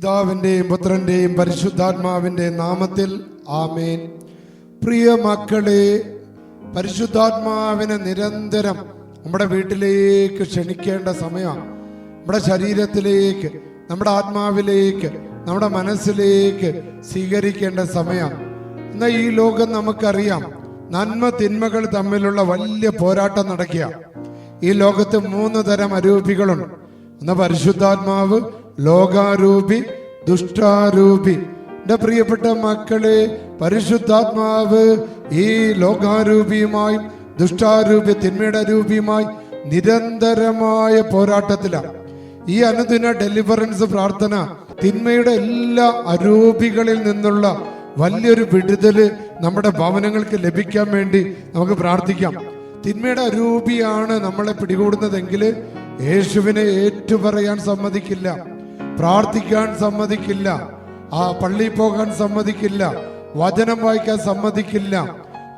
പിതാവിന്റെയും പുത്രന്റെയും പരിശുദ്ധാത്മാവിന്റെ നാമത്തിൽ ആമേൻ. പ്രിയ മക്കളെ പരിശുദ്ധാത്മാവിനെ നിരന്തരം നമ്മുടെ വീട്ടിലേക്ക് ക്ഷണിക്കേണ്ട സമയമാണ് നമ്മുടെ ശരീരത്തിലേക്ക് നമ്മുടെ ആത്മാവിലേക്ക് നമ്മുടെ മനസ്സിലേക്ക് സ്വീകരിക്കേണ്ട സമയമാണ് എന്നാൽ ഈ ലോകം നമുക്കറിയാം നന്മ തിന്മകൾ തമ്മിലുള്ള വലിയ പോരാട്ടം നടക്കുക ഈ ലോകത്ത് മൂന്ന് തരം അരൂപികളുണ്ട്. ഒന്ന് പരിശുദ്ധാത്മാവ് ലോകാരൂപി ദുഷ്ടാരൂപി. എന്റെ പ്രിയപ്പെട്ട മക്കളെ പരിശുദ്ധാത്മാവ് ഈ ലോകാരൂപിയുമായി ദുഷ്ടാരൂപി തിന്മയുടെ രൂപിയുമായി നിരന്തരമായ പോരാട്ടത്തിലാണ്. ഈ അനുദിന ഡെലിവറൻസ് പ്രാർത്ഥന തിന്മയുടെ എല്ലാ അരൂപികളിൽ നിന്നുള്ള വലിയൊരു വിടുതൽ നമ്മുടെ ഭവനങ്ങൾക്ക് ലഭിക്കാൻ വേണ്ടി നമുക്ക് പ്രാർത്ഥിക്കാം. തിന്മയുടെ അരൂപിയാണ് നമ്മളെ പിടികൂടുന്നതെങ്കിൽ യേശുവിനെ ഏറ്റുപറയാൻ സമ്മതിക്കില്ല. പ്രാർത്ഥിക്കാൻ സമ്മതിക്കില്ല. ആ പള്ളിയിൽ പോകാൻ സമ്മതിക്കില്ല. വചനം വായിക്കാൻ സമ്മതിക്കില്ല.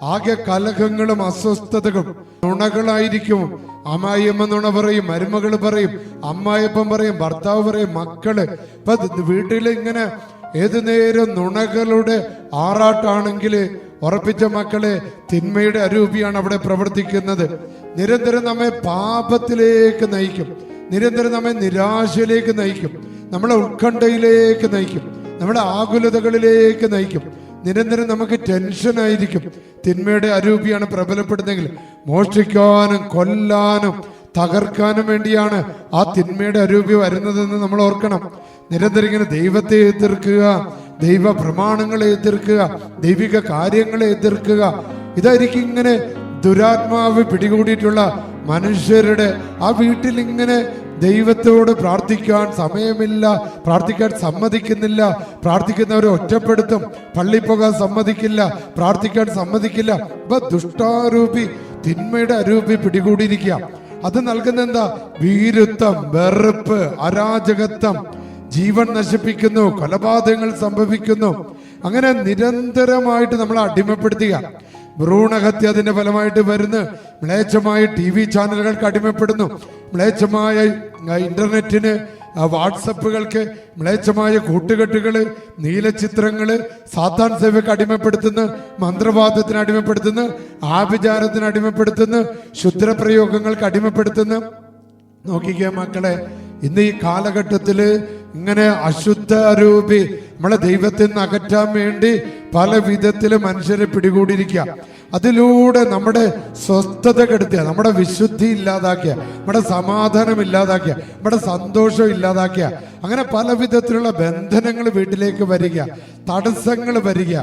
ആകെ കലഹങ്ങളും അസ്വസ്ഥതകളും നുണകളായിരിക്കും. അമ്മായിയമ്മ നുണ പറയും മരുമകൾ പറയും അമ്മായിയപ്പം പറയും ഭർത്താവ് പറയും മക്കൾ. ഇപ്പൊ വീട്ടിൽ ഇങ്ങനെ ഏതു നേരം നുണകളുടെ ആറാട്ടാണെങ്കിൽ ഉറപ്പിച്ച മക്കളെ തിന്മയുടെ അരൂപിയാണ് അവിടെ പ്രവർത്തിക്കുന്നത്. നിരന്തരം നമ്മെ പാപത്തിലേക്ക് നയിക്കും. നിരന്തരം നമ്മെ നിരാശയിലേക്ക് നയിക്കും. നമ്മളെ ഉത്കണ്ഠയിലേക്ക് നയിക്കും. നമ്മുടെ ആകുലതകളിലേക്ക് നയിക്കും. നിരന്തരം നമുക്ക് ടെൻഷൻ ആയിരിക്കും. തിന്മയുടെ അരൂപിയാണ് പ്രബലപ്പെടുന്നെങ്കിൽ മോഷ്ടിക്കാനും കൊല്ലാനും തകർക്കാനും വേണ്ടിയാണ് ആ തിന്മയുടെ അരൂപി വരുന്നതെന്ന് നമ്മൾ ഓർക്കണം. നിരന്തരം ഇങ്ങനെ ദൈവത്തെ എതിർക്കുക ദൈവ പ്രമാണങ്ങളെ എതിർക്കുക ദൈവിക കാര്യങ്ങളെ എതിർക്കുക. ഇതായിരിക്കും ഇങ്ങനെ ദുരാത്മാവ് പിടികൂടിയിട്ടുള്ള മനുഷ്യരുടെ ആ വീട്ടിൽ ഇങ്ങനെ ദൈവത്തോട് പ്രാർത്ഥിക്കാൻ സമയമില്ല പ്രാർത്ഥിക്കാൻ സമ്മതിക്കുന്നില്ല പ്രാർത്ഥിക്കുന്നവരെ ഒറ്റപ്പെടുത്തും പള്ളി പോകാൻ സമ്മതിക്കില്ല പ്രാർത്ഥിക്കാൻ സമ്മതിക്കില്ല. ഇപ്പൊ ദുഷ്ടാരൂപി തിന്മയുടെ അരൂപി പിടികൂടിയിരിക്കുക. അത് നൽകുന്ന എന്താ? വീരുത്വം വെറുപ്പ് അരാജകത്വം. ജീവൻ നശിപ്പിക്കുന്നു കൊലപാതകങ്ങൾ സംഭവിക്കുന്നു. അങ്ങനെ നിരന്തരമായിട്ട് നമ്മളെ അടിമപ്പെടുത്തുക. ഭ്രൂണഹത്യ അതിന്റെ ഫലമായിട്ട് വരുന്നു. മ്ലേച്ഛമായ ടി വി ചാനലുകൾക്ക് അടിമപ്പെടുന്നു മ്ലേച്ഛമായ ഇന്റർനെറ്റിന് വാട്സപ്പുകൾക്ക് മ്ലേച്ഛമായ കൂട്ടുകെട്ടുകൾ നീലചിത്രങ്ങൾ സാത്താൻ സേവയ്ക്ക് അടിമപ്പെടുത്തുന്നു മന്ത്രവാദത്തിന് അടിമപ്പെടുത്തുന്നു ആഭിചാരത്തിന് അടിമപ്പെടുത്തുന്നു ശുദ്രപ്രയോഗങ്ങൾക്ക് അടിമപ്പെടുത്തുന്നു നോക്കിക്കേ മക്കളെ ഇന്ന് ഈ കാലഘട്ടത്തിൽ ഇങ്ങനെ അശുദ്ധ രൂപി നമ്മളെ ദൈവത്തിൽ നിന്ന് അകറ്റാൻ വേണ്ടി പല വിധത്തിൽ മനുഷ്യരെ പിടികൂടിയിരിക്കുക. അതിലൂടെ നമ്മുടെ സ്വസ്ഥത കെടുത്തിയ നമ്മുടെ വിശുദ്ധി ഇല്ലാതാക്കിയ നമ്മുടെ സമാധാനം ഇല്ലാതാക്കിയ നമ്മുടെ സന്തോഷം ഇല്ലാതാക്കിയ അങ്ങനെ പല വിധത്തിലുള്ള ബന്ധനങ്ങൾ വീട്ടിലേക്ക് വരിക തടസ്സങ്ങൾ വരിക.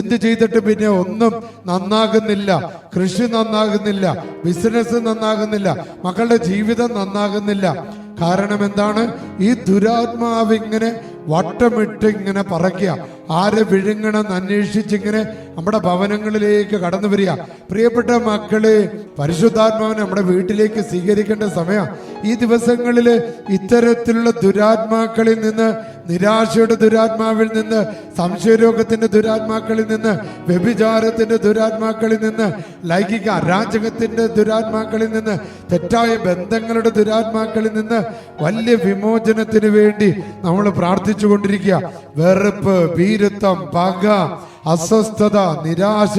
എന്ത് ചെയ്തിട്ട് പിന്നെ ഒന്നും നന്നാകുന്നില്ല കൃഷി നന്നാകുന്നില്ല ബിസിനസ് നന്നാകുന്നില്ല മക്കളുടെ ജീവിതം നന്നാകുന്നില്ല. കാരണം എന്താണ്? ഈ ദുരാത്മാവ് ഇങ്ങനെ വട്ടമിട്ട് ഇങ്ങനെ പറയ്ക്കുക ആരെ വിഴുങ്ങണമെന്ന് അന്വേഷിച്ചിങ്ങനെ നമ്മുടെ ഭവനങ്ങളിലേക്ക് കടന്നു വരിക. പ്രിയപ്പെട്ട മക്കൾ പരിശുദ്ധാത്മാവിനെ നമ്മുടെ വീട്ടിലേക്ക് സ്വീകരിക്കേണ്ട സമയം. ഈ ദിവസങ്ങളിൽ ഇത്തരത്തിലുള്ള ദുരാത്മാക്കളിൽ നിന്ന് നിരാശയുടെ ദുരാത്മാവിൽ നിന്ന് സംശയരോഗത്തിന്റെ ദുരാത്മാക്കളിൽ നിന്ന് വ്യഭിചാരത്തിന്റെ ദുരാത്മാക്കളിൽ നിന്ന് ലൈംഗിക അരാജകത്തിന്റെ ദുരാത്മാക്കളിൽ നിന്ന് തെറ്റായ ബന്ധങ്ങളുടെ ദുരാത്മാക്കളിൽ നിന്ന് വലിയ വിമോചനത്തിന് വേണ്ടി നമ്മൾ പ്രാർത്ഥിച്ചു കൊണ്ടിരിക്കുക വെറുപ്പ് ഭീരുത്വം പക അസ്വസ്ഥത നിരാശ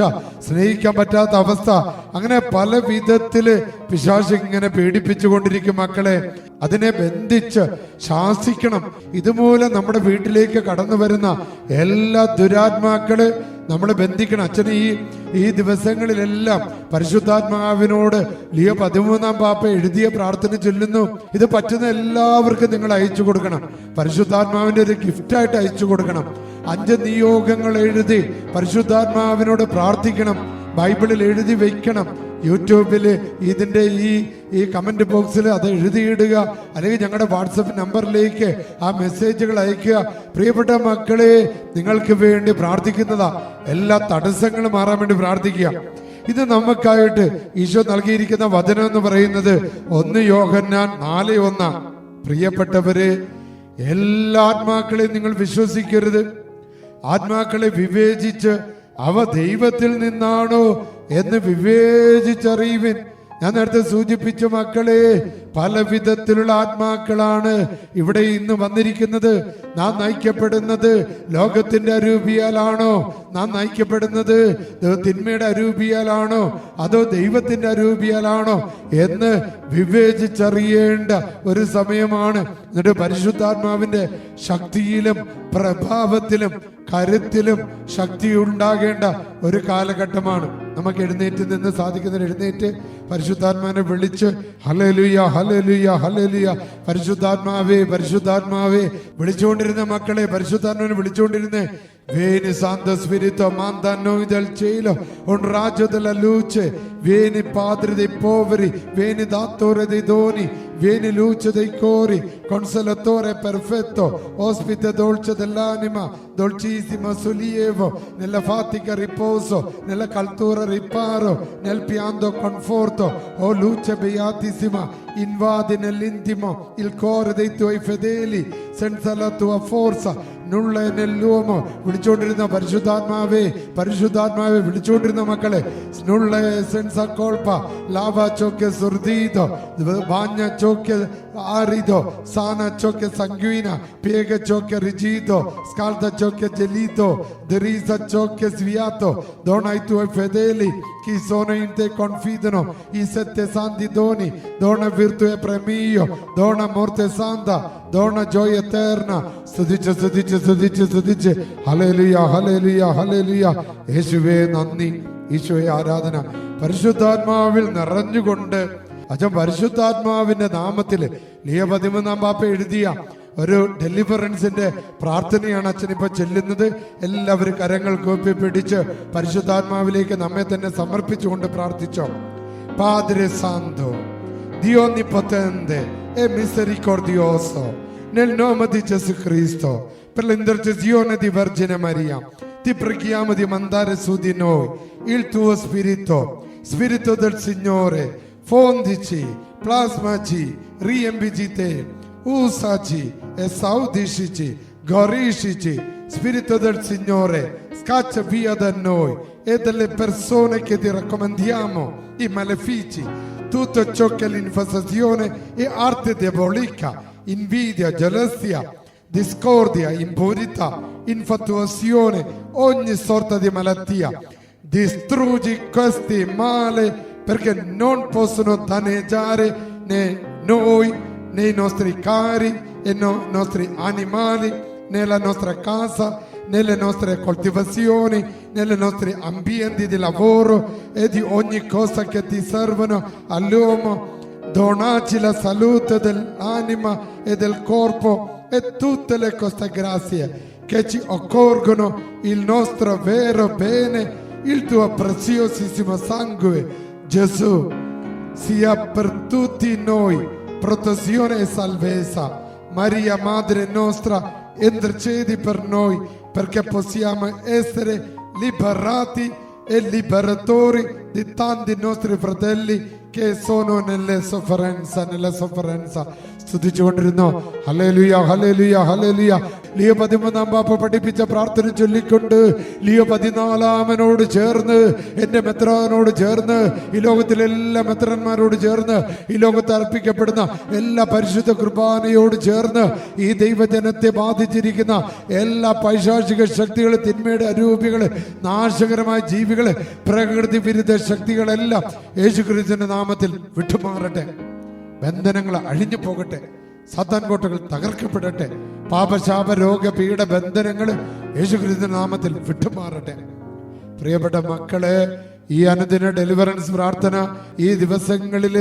സ്നേഹിക്കാൻ പറ്റാത്ത അവസ്ഥ അങ്ങനെ പല വിധത്തിൽ പിശാശ് ഇങ്ങനെ പീഡിപ്പിച്ചുകൊണ്ടിരിക്കും മക്കളെ. അതിനെ ബന്ധിച്ച് ശാസിക്കണം. ഇതുമൂലം നമ്മുടെ വീട്ടിലേക്ക് കടന്നു വരുന്ന എല്ലാ ദുരാത്മാക്കൾ നമ്മൾ ബന്ധിക്കണം. അച്ഛനെ ഈ ഈ ദിവസങ്ങളിലെല്ലാം പരിശുദ്ധാത്മാവിനോട് ലിയോ പതിമൂന്നാം പാപ്പ എഴുതിയ പ്രാർത്ഥന ചൊല്ലുന്നു. ഇത് പറ്റുന്ന എല്ലാവർക്കും നിങ്ങൾ അയച്ചു കൊടുക്കണം. പരിശുദ്ധാത്മാവിന്റെ ഒരു ഗിഫ്റ്റായിട്ട് അയച്ചു കൊടുക്കണം. അഞ്ച് നിയോഗങ്ങൾ എഴുതി പരിശുദ്ധാത്മാവിനോട് പ്രാർത്ഥിക്കണം ബൈബിളിൽ എഴുതി വെക്കണം യൂട്യൂബിൽ ഇതിന്റെ ഈ ഈ കമന്റ് ബോക്സിൽ അത് എഴുതിയിടുക അല്ലെങ്കിൽ ഞങ്ങളുടെ വാട്സപ്പ് നമ്പറിലേക്ക് ആ മെസ്സേജുകൾ അയക്കുക പ്രിയപ്പെട്ട മക്കളെ നിങ്ങൾക്ക് വേണ്ടി പ്രാർത്ഥിക്കുന്നതാ. എല്ലാ തടസ്സങ്ങളും മാറാൻ വേണ്ടി പ്രാർത്ഥിക്കുക. ഇത് നമുക്കായിട്ട് ഈശോ നൽകിയിരിക്കുന്ന വചനം എന്ന് പറയുന്നത് ഒന്ന് യോഹന്നാൻ നാല് ഒന്നാം പ്രിയപ്പെട്ടവരെ എല്ലാ ആത്മാക്കളെയും നിങ്ങൾ വിശ്വസിക്കരുത്. ആത്മാക്കളെ വിവേചിച്ച് അവ ദൈവത്തിൽ നിന്നാണോ എന്ന് വിവേചിച്ചറിയുവിൻ. ഞാൻ നേരത്തെ സൂചിപ്പിച്ച മക്കളെ പല വിധത്തിലുള്ള ആത്മാക്കളാണ് ഇവിടെ ഇന്ന് വന്നിരിക്കുന്നത്. നാം നയിക്കപ്പെടുന്നത് ലോകത്തിന്റെ അരൂപിയാലാണോ? നാം നയിക്കപ്പെടുന്നത് തിന്മയുടെ അരൂപിയാലാണോ? അതോ ദൈവത്തിന്റെ അരൂപിയാലാണോ? എന്ന് വിവേചിച്ചറിയേണ്ട ഒരു സമയമാണ്. എന്നിട്ട് പരിശുദ്ധാത്മാവിന്റെ ശക്തിയിലും പ്രഭാവത്തിലും കരുത്തിലും ശക്തി ഉണ്ടാകേണ്ട ഒരു കാലഘട്ടമാണ്. നമുക്ക് എഴുന്നേറ്റ് നിന്ന് സാധിക്കുന്നതിന് എഴുന്നേറ്റ് പരിശുദ്ധാത്മാവിനെ വിളിച്ച് ഹലലുയ ഹലലുയ ഹലലുയ പരിശുദ്ധാത്മാവേ പരിശുദ്ധാത്മാവേ വിളിച്ചുകൊണ്ടിരുന്ന മക്കളെ പരിശുദ്ധാത്മാവിനെ വിളിച്ചുകൊണ്ടിരുന്നേ Vieni Santo Spirito, manda a noi del cielo un raggio della luce. Vieni Padre dei poveri, vieni Datore dei doni, vieni luce dei cori, consolatore perfetto, ospite dolce dell'anima, dolcissimo sollievo, nella fatica riposo, nella caltura riparo, nel pianto conforto. O luce beatissima, invadi nell'intimo il cuore dei tuoi fedeli, senza la tua forza നുള്ള നെല്ലുവമോ വിളിച്ചുകൊണ്ടിരുന്ന പരിശുദ്ധാത്മാവേ പരിശുദ്ധാത്മാവെ വിളിച്ചുകൊണ്ടിരുന്ന മക്കളെ. നുള്ള സെൻസ കോൾപ്പ ലാഭ ചോക്കെ സുർദീതോ ബാഞ്ഞ ചോക്കെ ആറിതോ സാന ചോക്കെ സംഗീന പേഗ ചോക്കെ റിജീതോ സ്കാൽത ചോക്കെ ജലീതോ ദരീസ ചോക്കെ sviato dona ai tuoi fedeli chi sono in te confidano i sette santi doni dona virtù e premio dona morte santa dona gioia eterna സ്തുതിച്ച് സ്തുതിച്ച് സ്തുതിച്ച് സ്തുതിച്ച് ഹലേലുയ ഹലേലുയ ഹലേലുയ യേശുവേ നന്ദി ഈശോയെ ആരാധന പരിശുദ്ധാത്മാവിൽ നിറഞ്ഞുകൊണ്ട് അച്ഛൻ പരിശുദ്ധാത്മാവിന്റെ നാമത്തിൽ ലിയ പതിമൂന്നാം പാപ്പ എഴുതിയ ഒരു ഡെലിവറൻസിന്റെ പ്രാർത്ഥനയാണ് അച്ഛൻ ഇപ്പൊ ചെല്ലുന്നത്. എല്ലാവരും കരങ്ങൾ കോപ്പി പിടിച്ച് പരിശുദ്ധാത്മാവിലേക്ക് നമ്മെ തന്നെ സമർപ്പിച്ചുകൊണ്ട് പ്രാർത്ഥിച്ചോ. പാദ്രെ സാന്തോ ദിയോ നിപ്പത്തെന്തേസോ Nel nome di Gesù Cristo, per l'interce di Vergine Maria, ti preghiamo di mandare su di il tuo Spirito, Spirito del Signore, fondici, plasmaci, riempici te, usaci, esaudiscici, goriscici, Spirito del Signore, scaccia via da noi e dalle persone che ti raccomandiamo i malefici, tutto ciò che è l'infestazione e arte diabolica, invidia, gelosia, discordia, impurità, infatuazione, ogni sorta di malattia. Distruggi questi male perché non possono danneggiare né noi, né i nostri cari e no- nostri animali, nella nostra casa, nelle nostre coltivazioni, nei nostri ambienti di lavoro e di ogni cosa che ti servono all'uomo. Donaci la salute dell'anima e del corpo e tutte le cose grazie che ci occorgono il nostro vero bene, il tuo preziosissimo sangue, Gesù, sia per tutti noi protezione e salvezza. Maria, Madre nostra, intercedi per noi perché possiamo essere liberati e liberatori di tanti nostri fratelli che sono nelle sofferenza, nella sofferenza. സ്തുതിച്ചുകൊണ്ടിരുന്നു. Hallelujah hallelujah hallelujah Leo പതിമൂന്നാം പാപ്പ പഠിപ്പിച്ച പ്രാർത്ഥന ചൊല്ലിക്കൊണ്ട് Leo പതിനാലാമനോട് ചേർന്ന് എന്റെ മെത്രാനോട് ചേർന്ന് ഈ ലോകത്തിലെ എല്ലാ മെത്രന്മാരോട് ചേർന്ന് ഈ ലോകത്ത് അർപ്പിക്കപ്പെടുന്ന എല്ലാ പരിശുദ്ധ കുർബാനയോട് ചേർന്ന് ഈ ദൈവജനത്തെ ബാധിച്ചിരിക്കുന്ന എല്ലാ പൈശാചിക ശക്തികൾ തിന്മയുടെ അരൂപികൾ നാശകരമായ ജീവികൾ പ്രകൃതി വിരുദ്ധ ശക്തികളെല്ലാം യേശുക്രിസ്തുവിന്റെ നാമത്തിൽ വിട്ടുമാറട്ടെ. ബന്ധനങ്ങൾ അഴിഞ്ഞു പോകട്ടെ. സാത്താൻ കോട്ടകൾ തകർക്കപ്പെടട്ടെ. പാപശാപ രോഗ പീഡ ബന്ധനങ്ങൾ യേശുക്രിസ്തു നാമത്തിൽ വിട്ടുമാറട്ടെ. പ്രിയപ്പെട്ട മക്കളെ ഈ അനുദിന ഡെലിവറൻസ് പ്രാർത്ഥന ഈ ദിവസങ്ങളിൽ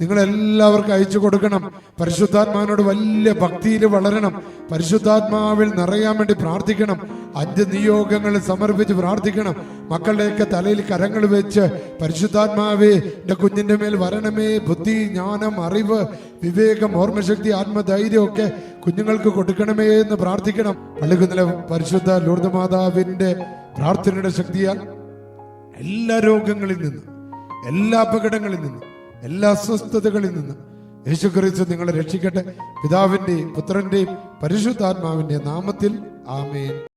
നിങ്ങൾ എല്ലാവർക്കും അയച്ചു കൊടുക്കണം. പരിശുദ്ധാത്മാവിനോട് വലിയ ഭക്തിയിൽ വളരണം. പരിശുദ്ധാത്മാവിൽ നിറയാൻ വേണ്ടി പ്രാർത്ഥിക്കണം. അഞ്ച് നിയോഗങ്ങൾ സമർപ്പിച്ച് പ്രാർത്ഥിക്കണം. മക്കളുടെയൊക്കെ തലയിൽ കരങ്ങൾ വെച്ച് പരിശുദ്ധാത്മാവേ എന്റെ കുഞ്ഞിന്റെ മേൽ വരണമേ. ബുദ്ധി ജ്ഞാനം അറിവ് വിവേകം ഓർമ്മശക്തി ആത്മധൈര്യം ഒക്കെ കുഞ്ഞുങ്ങൾക്ക് കൊടുക്കണമേ എന്ന് പ്രാർത്ഥിക്കണം. പള്ളിക്കുന്നിലെ പരിശുദ്ധ ലൂർദ് മാതാവിന്റെ പ്രാർത്ഥനയുടെ ശക്തിയാൽ എല്ലാ രോഗങ്ങളിൽ നിന്ന് എല്ലാ അപകടങ്ങളിൽ നിന്ന് എല്ലാ അസ്വസ്ഥതകളിൽ നിന്ന് യേശുക്രിസ്തു നിങ്ങളെ രക്ഷിക്കട്ടെ. പിതാവിന്റെയും പുത്രന്റെയും പരിശുദ്ധാത്മാവിന്റെ നാമത്തിൽ ആമേൻ.